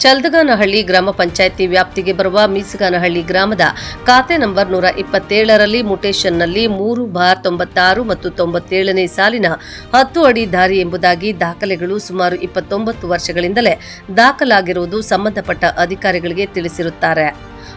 ಚಲ್ದಗಾನಹಳ್ಳಿ ಗ್ರಾಮ ಪಂಚಾಯಿತಿ ವ್ಯಾಪ್ತಿಗೆ ಬರುವ ಮೀಸಗಾನಹಳ್ಳಿ ಗ್ರಾಮದ ಖಾತೆ ನಂಬರ್ ನೂರ ಇಪ್ಪತ್ತೇಳರಲ್ಲಿ ಮುಟೇಶನ್ನಲ್ಲಿ ಮೂರು ಬಾರ್ ತೊಂಬತ್ತಾರು ಮತ್ತು ತೊಂಬತ್ತೇಳನೇ ಸಾಲಿನ ಹತ್ತು ಅಡಿ ದಾರಿ ಎಂಬುದಾಗಿ ದಾಖಲೆಗಳು ಸುಮಾರು ಇಪ್ಪತ್ತೊಂಬತ್ತು ವರ್ಷಗಳಿಂದಲೇ ದಾಖಲಾಗಿರುವುದು ಸಂಬಂಧಪಟ್ಟ ಅಧಿಕಾರಿಗಳಿಗೆ ತಿಳಿಸಿರುತ್ತಾರೆ.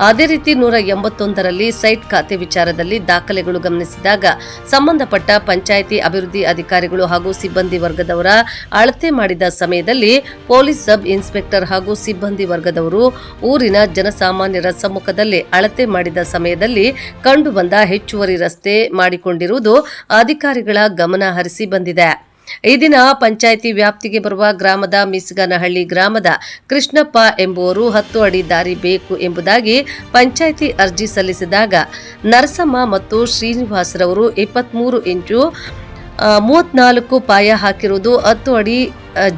ಅದೇ ರೀತಿ ನೂರ ಎಂಬತ್ತೊಂದರಲ್ಲಿ ಸೈಟ್ ಖಾತೆ ವಿಚಾರದಲ್ಲಿ ದಾಖಲೆಗಳು ಗಮನಿಸಿದಾಗ ಸಂಬಂಧಪಟ್ಟ ಪಂಚಾಯಿತಿ ಅಭಿವೃದ್ಧಿ ಅಧಿಕಾರಿಗಳು ಹಾಗೂ ಸಿಬ್ಬಂದಿ ವರ್ಗದವರ ಅಳತೆ ಮಾಡಿದ ಸಮಯದಲ್ಲಿ ಪೊಲೀಸ್ ಸಬ್ ಇನ್ಸ್ಪೆಕ್ಟರ್ ಹಾಗೂ ಸಿಬ್ಬಂದಿ ವರ್ಗದವರು ಊರಿನ ಜನಸಾಮಾನ್ಯರ ಸಮ್ಮುಖದಲ್ಲಿ ಅಳತೆ ಮಾಡಿದ ಸಮಯದಲ್ಲಿ ಕಂಡುಬಂದ ಹೆಚ್ಚುವರಿ ರಸ್ತೆ ಮಾಡಿಕೊಂಡಿರುವುದು ಅಧಿಕಾರಿಗಳ ಗಮನ ಹರಿಸಿ ಬಂದಿದೆ. ಈ ದಿನ ಪಂಚಾಯಿತಿ ವ್ಯಾಪ್ತಿಗೆ ಬರುವ ಗ್ರಾಮದ ಮಿಸ್ಗನಹಳ್ಳಿ ಗ್ರಾಮದ ಕೃಷ್ಣಪ್ಪ ಎಂಬುವರು ಹತ್ತು ಅಡಿ ದಾರಿ ಬೇಕು ಎಂಬುದಾಗಿ ಪಂಚಾಯಿತಿ ಅರ್ಜಿ ಸಲ್ಲಿಸಿದಾಗ ನರಸಮ್ಮ ಮತ್ತು ಶ್ರೀನಿವಾಸರವರು ಇಪ್ಪತ್ಮೂರು ಇಂಚು ಮೂವತ್ನಾಲ್ಕು ಪಾಯ ಹಾಕಿರುವುದು ಹತ್ತು ಅಡಿ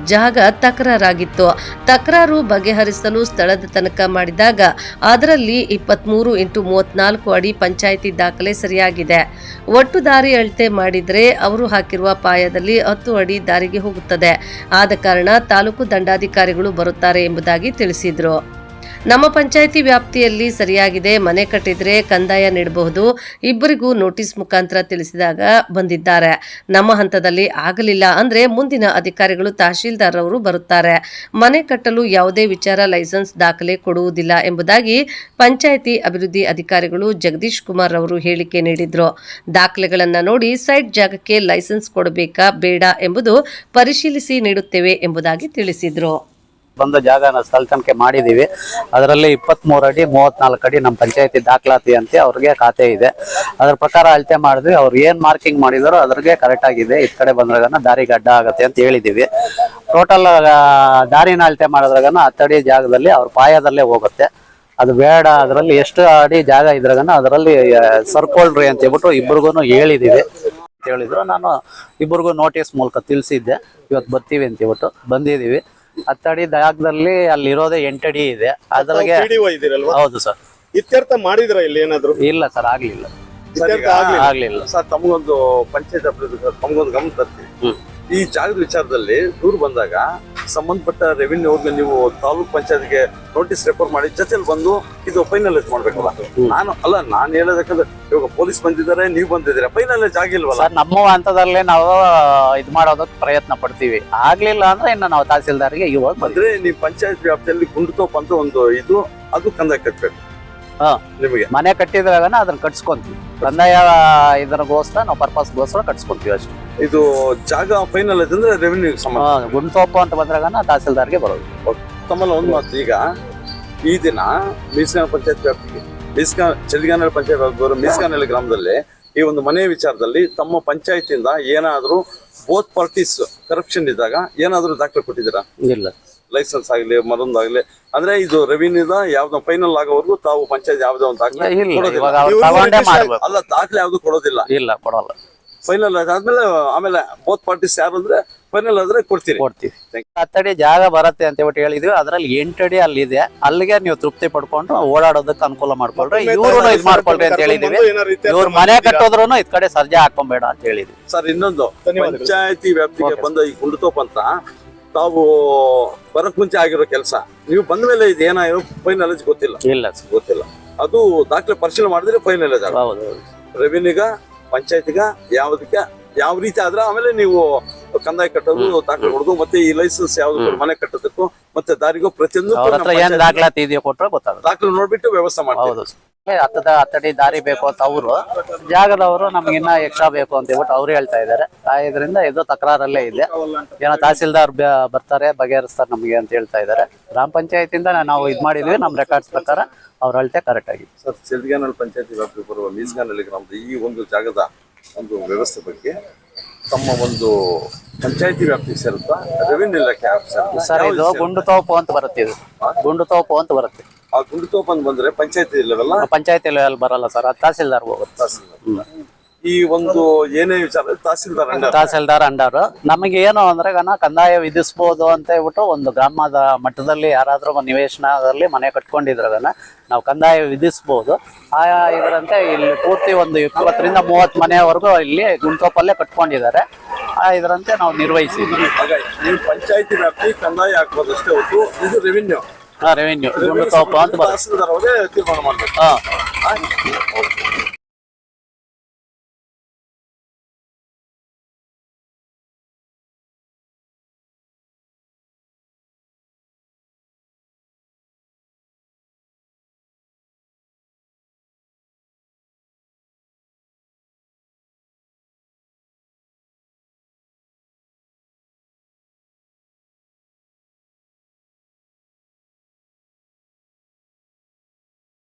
ಜಾಗ ತಕರಾರಾಗಿತ್ತು. ತಕರಾರು ಬಗೆಹರಿಸಲು ಸ್ಥಳದ ತನಕ ಮಾಡಿದಾಗ ಅದರಲ್ಲಿ ಇಪ್ಪತ್ಮೂರು ಇಂಟು ಮೂವತ್ನಾಲ್ಕು ಅಡಿ ಪಂಚಾಯಿತಿ ದಾಖಲೆ ಸರಿಯಾಗಿದೆ. ಒಟ್ಟು ದಾರಿ ಅಳತೆ ಮಾಡಿದರೆ ಅವರು ಹಾಕಿರುವ ಪಾಯದಲ್ಲಿ ಹತ್ತು ಅಡಿ ದಾರಿಗೆ ಹೋಗುತ್ತದೆ. ಆದ ಕಾರಣ ತಾಲೂಕು ದಂಡಾಧಿಕಾರಿಗಳು ಬರುತ್ತಾರೆ ಎಂಬುದಾಗಿ ತಿಳಿಸಿದ್ರು. ನಮ್ಮ ಪಂಚಾಯಿತಿ ವ್ಯಾಪ್ತಿಯಲ್ಲಿ ಸರಿಯಾಗಿದೆ, ಮನೆ ಕಟ್ಟಿದ್ರೆ ಕಂದಾಯ ನೀಡಬಹುದು, ಇಬ್ಬರಿಗೂ ನೋಟಿಸ್ ಮುಖಾಂತರ ತಿಳಿಸಿದಾಗ ಬಂದಿದ್ದಾರೆ. ನಮ್ಮ ಹಂತದಲ್ಲಿ ಆಗಲಿಲ್ಲ ಅಂದ್ರೆ ಮುಂದಿನ ಅಧಿಕಾರಿಗಳು ತಹಶೀಲ್ದಾರ್ ಅವರು ಬರುತ್ತಾರೆ. ಮನೆ ಕಟ್ಟಲು ಯಾವುದೇ ವಿಚಾರ ಲೈಸೆನ್ಸ್ ದಾಖಲೆ ಕೊಡುವುದಿಲ್ಲ ಎಂಬುದಾಗಿ ಪಂಚಾಯಿತಿ ಅಭಿವೃದ್ಧಿ ಅಧಿಕಾರಿಗಳು ಜಗದೀಶ್ ಕುಮಾರ್ ಅವರು ಹೇಳಿಕೆ ನೀಡಿದ್ರು. ದಾಖಲೆಗಳನ್ನ ನೋಡಿ ಸೈಟ್ ಜಾಗಕ್ಕೆ ಲೈಸೆನ್ಸ್ ಕೊಡಬೇಕಾ ಬೇಡ ಎಂಬುದು ಪರಿಶೀಲಿಸಿ ನೀಡುತ್ತೇವೆ ಎಂಬುದಾಗಿ ತಿಳಿಸಿದ್ರು. ಬಂದ ಜಾಗನ ಸ್ಥಳ ತನಿಖೆ ಮಾಡಿದೀವಿ. ಅದರಲ್ಲಿ ಇಪ್ಪತ್ಮೂರು ಅಡಿ, ಮೂವತ್ನಾಲ್ಕು ಅಡಿ ನಮ್ಮ ಪಂಚಾಯತಿ ದಾಖಲಾತಿ ಅಂತ ಅವ್ರಿಗೆ ಖಾತೆ ಇದೆ. ಅದ್ರ ಪ್ರಕಾರ ಅಳತೆ ಮಾಡಿದ್ವಿ. ಅವ್ರು ಏನ್ ಮಾರ್ಕಿಂಗ್ ಮಾಡಿದಾರೋ ಅದ್ರಿಗೆ ಕರೆಕ್ಟ್ ಆಗಿದೆ. ಈ ಕಡೆ ಬಂದ್ರಾಗನ ದಾರಿಗೆ ಅಡ್ಡ ಆಗತ್ತೆ ಅಂತ ಹೇಳಿದೀವಿ. ಟೋಟಲ್ ದಾರಿನ ಅಳತೆ ಮಾಡಿದ್ರಾಗನ ಹತ್ತಡಿ ಜಾಗದಲ್ಲಿ ಅವ್ರ ಪಾಯದಲ್ಲೇ ಹೋಗುತ್ತೆ. ಅದು ಬೇಡ, ಅದರಲ್ಲಿ ಎಷ್ಟು ಅಡಿ ಜಾಗ ಇದ್ರಾಗನ ಅದರಲ್ಲಿ ಸರ್ಕೊಳ್ರಿ ಅಂತ ಹೇಳ್ಬಿಟ್ಟು ಇಬ್ರಿಗೂ ಹೇಳಿದೀವಿ. ಹೇಳಿದ್ರು. ನಾನು ಇಬ್ಬರಿಗೂ ನೋಟಿಸ್ ಮೂಲಕ ತಿಳಿಸಿದ್ದೆ. ಇವತ್ತು ಬರ್ತೀವಿ ಅಂತ ಹೇಳ್ಬಿಟ್ಟು ಬಂದಿದೀವಿ. ಹತ್ತಡಿ ಜಾಗದಲ್ಲಿ ಅಲ್ಲಿ ಇರೋದೇ ಎಂಟಡಿ ಇದೆ. ಅದ್ರಾಗೆ ಇದ್ದೀರಲ್ವಾ? ಹೌದು ಸರ್. ಇತ್ಯರ್ಥ ಮಾಡಿದ್ರ ಇಲ್ಲಿ ಏನಾದ್ರು? ಇಲ್ಲ ಸರ್ ಆಗ್ಲಿಲ್ಲ. ಇತ್ಯರ್ಥ ಆಗ್ಲಿಲ್ಲ. ಆಗ್ಲಿಲ್ಲ. ಸರ್ ತಮಗೊಂದು ಪಂಚಾಯತ್ ಅಭಿವೃದ್ಧಿ ತಮಗೊಂದು ಗಮನ ತರ್ತೀವಿ ಈ ಜಾಗದ ವಿಚಾರದಲ್ಲಿ ದೂರ ಬಂದಾಗ ಸಂಬಂಧಪಟ್ಟ ರೆವಿನ್ಯೂ ಅವ್ರಿಗೆ ನೀವು ತಾಲೂಕ್ ಪಂಚಾಯತ್ಗೆ ನೋಟಿಸ್ ರೆಫರ್ ಮಾಡಿ ಜೊತೆಲಿ ಬಂದು ಇದು ಫೈನಲೈಸ್ ಮಾಡ್ಬೇಕಲ್ಲ? ನಾನು ಅಲ್ಲ ನಾನು ಹೇಳೋದಕ್ಕಂದ್ರೆ ಇವಾಗ ಪೊಲೀಸ್ ಬಂದಿದ್ದಾರೆ ನೀವು ಬಂದಿದ್ದೀರಾ? ಫೈನಲೈಸ್ ಆಗಿಲ್ವಲ್ಲ? ಸರ್ ನಮ್ಮ ಹಂತದಲ್ಲೇ ನಾವು ಇದು ಮಾಡೋದಕ್ಕೆ ಪ್ರಯತ್ನ ಪಡ್ತೀವಿ. ಆಗ್ಲಿಲ್ಲ ಅಂದ್ರೆ ಇನ್ನು ನಾವು ತಹಸೀಲ್ದಾರ್ಗೆ ಇವಾಗ ಬಂದ್ರೆ ನೀವು ಪಂಚಾಯತ್ ವ್ಯಾಪ್ತಿಯಲ್ಲಿ ಗುಂಡ್ತೋಪ್ ಅಂತ ಒಂದು ಇದು ಅದು ಕಂದ ಕಟ್ಬೇಕು. ಹಾ. ನಿಮಗೆ. ಮನೆ ಕಟ್ಟಿದ್ರಾಗನ ಅದನ್ನ ಕಟ್ಸ್ಕೊಂತೀವಿ. ಕಂದಾಯ ಇದರಗೋಸ್ಕರ ನಾವು ಪರ್ಪಸ್ಗೋಸ್ಕರ ಕಟ್ಸ್ಕೊಂತೀವಿ ಅಷ್ಟು. ಇದು ಜಾಗ ಫೈನಲ್ ಅಂದ್ರೆ ರೆವಿನ್ಯೂ ಸಂಬಂಧ? ಹಾ, ಗುಂಡ್ಸೋಪು ಅಂತ ಬಂದ್ರಾಗನ ತಹಸೀಲ್ದಾರ್ಗೆ ಬರೋದು. ತಮ್ಮಲ್ಲಿ ಒಂದು ಮಾತು ಈಗ ಈ ದಿನ ಮೀಸಗಾನ ಪಂಚಾಯತ್ ವ್ಯಾಪ್ತಿಗೆ ಮೀಸಗಾ ಚಳಿಗಾನಹಳ್ಳಿ ಪಂಚಾಯತ್ ವ್ಯಾಪ್ತಿ ಮೀಸಗಾನಹಳ್ಳಿ ಗ್ರಾಮದಲ್ಲಿ ಈ ಒಂದು ಮನೆ ವಿಚಾರದಲ್ಲಿ ತಮ್ಮ ಪಂಚಾಯತಿಂದ ಏನಾದರೂ ಬೋತ್ ಪಾರ್ಟೀಸ್ ಕರಪ್ಷನ್ ಇದ್ದಾಗ ಏನಾದರೂ ದಾಖಲೆ ಕೊಟ್ಟಿದ್ದೀರಾ? ಇಲ್ಲ. ಲೈಸೆನ್ಸ್ ಆಗಲಿ ಮರೊಂದಾಗಲಿ ಅಂದ್ರೆ ಇದು ರೆವಿನ್ಯೂದ ಯಾವ್ದು ಫೈನಲ್ ಆಗೋವರೆಗೂ ತಾವು ಪಂಚಾಯತ್ ಯಾವ್ದೋ ಒಂದು ದಾಖಲೆ ಇಲ್ಲ ಕೊಡೋದಿಲ್ಲ. ಇವಾಗ ಅವ್ರು ತಗೊಂಡೇ ಮಾಡ್ಬೇಕು ಅಲ್ಲ ದಾಖಲೆ ಯಾವ್ದು ಕೊಡೋದಿಲ್ಲ. ಇಲ್ಲ ಕೊಡಲ್ಲ. ಫೈನಲ್ ಆದ್ಮೇಲೆ ಆಮೇಲೆ ಬೋತ್ ಪಾರ್ಟೀಸ್ ಯಾರು ಅಂದ್ರೆ ಫೈನಲ್ ಆದ್ರೆ ಕೊಡ್ತೀರಿ. ಕೊಡ್ತೀವಿ. ಹತ್ತಡಿ ಜಾಗ ಬರುತ್ತೆ ಅಂತ ಹೇಳ್ಬಿಟ್ಟು ಹೇಳಿದ್ವಿ. ಅದ್ರಲ್ಲಿ ಎಂಟಡಿ ಅಲ್ಲಿ ಇದೆ. ಅಲ್ಲಿಗೆ ನೀವು ತೃಪ್ತಿ ಪಡ್ಕೊಂಡು ಓಡಾಡೋದಕ್ಕೆ ಅನುಕೂಲ ಮಾಡ್ಕೊಳ್ರಿ. ಇವ್ರು ಇದ್ ಮಾಡ್ಕೊಳ್ರಿ ಅಂತ ಹೇಳಿದೀವಿ. ಇವ್ರ ಮನೆ ಕಟ್ಟೋದ್ರು ಇದ್ ಕಡೆ ಸರ್ಜೆ ಹಾಕೊಂಬೇಡ ಅಂತ ಹೇಳಿದ್ವಿ. ಸರ್ ಇನ್ನೊಂದು ಧನ್ಯವಾದಗಳು. ಪಂಚಾಯತಿ ವ್ಯಾಪ್ತಿಗೆ. ಬಂದ ಈ ಕುಂಡತೋಪ್ ಅಂತ ತಾವು ಬರಕ್ ಮುಂಚೆ ಆಗಿರೋ ಕೆಲಸ. ನೀವು ಬಂದ ಮೇಲೆ ಇದು ಏನಾಗಿರೋ ಫೈನಲೈಸ್ ಗೊತ್ತಿಲ್ಲ. ಇಲ್ಲ ಗೊತ್ತಿಲ್ಲ. ಅದು ದಾಖಲೆ ಪರಿಶೀಲನೆ ಮಾಡಿದ್ರೆ ಫೈನಲ್ ಆಗ ಹೌದು ರೆವಿನ್ಯೂಗ ಪಂಚಾಯತಿಗ ಯಾವ್ದಕ್ಕೆ ಯಾವ ರೀತಿ ಆದ್ರೆ ಆಮೇಲೆ ನೀವು ಕಂದಾಯ ಕಟ್ಟೋದು ದಾಖಲೆ ಕೊಡೋದು ಮತ್ತೆ ಈ ಲೈಸೆನ್ಸ್ ಯಾವ್ದು ಮನೆ ಕಟ್ಟೋದಕ್ಕೂ ಮತ್ತೆ ದಾರಿಗೂ ಪ್ರತಿಯೊಂದು ಅವ್ರ ಹತ್ರ ಏನ್ ದಾಖಲಾತಿ ಇದೆಯೋ ಕೊಟ್ರೆ ಗೊತ್ತಾಗುತ್ತೆ. ದಾಖಲೆ ನೋಡ್ಬಿಟ್ಟು ವ್ಯವಸ್ಥೆ ಮಾಡ್ತೀವಿ. ಹೌದು ಹತ್ತದ ಹತ್ತಡಿ ದಾರಿ ಬೇಕು ಅಂತ ಅವರು. ಜಾಗದವರು ನಮ್ಗಿನ್ನ ಎಕ್ಸ್ಟ್ರಾ ಬೇಕು ಅಂತ ಹೇಳ್ಬಿಟ್ಟು ಅವ್ರು ಹೇಳ್ತಾ ಇದ್ದಾರೆ. ಇದರಿಂದ ಇದು ತಕರಾರಲ್ಲೇ ಇದೆ. ಏನೋ ತಹಸೀಲ್ದಾರ್ ಬರ್ತಾರೆ ಬಗೆಹರಿಸ್ತಾರೆ ನಮಗೆ ಅಂತ ಹೇಳ್ತಾ ಇದ್ದಾರೆ. ಗ್ರಾಮ ಪಂಚಾಯತಿಂದ ನಾವು ಇದು ಮಾಡಿದ್ವಿ ನಮ್ಮ ರೆಕಾರ್ಡ್ಸ್ ಪ್ರಕಾರ ಅವ್ರ ಅಳತೆ ಕರೆಕ್ಟ್ ಆಗಿದೆ. ಸರ್ ವ್ಯಾಪ್ತಿ ಪಂಚಾಯತಿ ವ್ಯಾಪ್ತಿಗೆ ಬರುವ ಮೀಸ್ಗಾನಲ್ಲಿ ಗ್ರಾಮದ ಈ ಒಂದು ಜಾಗದ ಒಂದು ವ್ಯವಸ್ಥೆ ಬಗ್ಗೆ ತಮ್ಮ ಒಂದು ಪಂಚಾಯತಿ ವ್ಯಾಪ್ತಿ ಸೇರುತ್ತಾ ರೆವಿನ್ಯೂ ಇಲಾಖೆ ಸರ್ ಇದು ಗುಂಡು ತೋಪು ಅಂತ ಬರುತ್ತೆ ಇದು. ಗುಂಡು ತೋಪು ಅಂತ ಬರುತ್ತೆ. ಆ ಗುಂಡುತೋಪ ಅಂತ ಬಂದ್ರೆ ಪಂಚಾಯತಿ ಲೆವೆಲ್ ಪಂಚಾಯತಿ ಲೆವೆಲ್ ಬರಲ್ಲ ಸರ್ ಅದು ತಹಸೀಲ್ದಾರ್ ಹೋಗುತ್ತೆ. ಈ ಒಂದು ಏನೇ ವಿಚಾರ ತಹಸೀಲ್ದಾರ್ ಅಂಡರ್. ತಹಸೀಲ್ದಾರ್ ಅಂಡರ್. ನಮಗೆ ಏನು ಅಂದ್ರೆ ಗನ ಕಂದಾಯ ವಿಧಿಸ್ಬೋದು ಅಂತ ಹೇಳ್ಬಿಟ್ಟು ಒಂದು ಗ್ರಾಮದ ಮಟ್ಟದಲ್ಲಿ ಯಾರಾದ್ರೂ ನಿವೇಶನದಲ್ಲಿ ಮನೆ ಕಟ್ಕೊಂಡಿದ್ರಗನ ನಾವು ಕಂದಾಯ ವಿಧಿಸ್ಬೋದು. ಆ ಇದರಂತೆ ಇಲ್ಲಿ ಪೂರ್ತಿ ಒಂದು ಇಪ್ಪತ್ತರಿಂದ ಮೂವತ್ತು ಮನೆಯವರೆಗೂ ಇಲ್ಲಿ ಗುಂಟೋಪಲ್ಲೇ ಕಟ್ಕೊಂಡಿದ್ದಾರೆ. ಆ ಇದರಂತೆ ನಾವು ನಿರ್ವಹಿಸಿದ್ವಿ ನೀವು ಪಂಚಾಯತಿ ವ್ಯಾಪ್ತಿ ಕಂದಾಯ ಹಾಕ್ಬೋದಷ್ಟೇ ಹೊತ್ತು ಇದು ರೆವಿನ್ಯೂ ರೆವೆನ್ಯೂ ಗುಂಡುತೋಪ ಅಂತ ಬರುತ್ತೆ ತಹಸೀಲ್ದಾರ್ ಅವರೇ ತೀರ್ಮಾನ ಮಾಡ್ಬೇಕು ಹಾ ಆಯ್ತು. ಓಕೆ.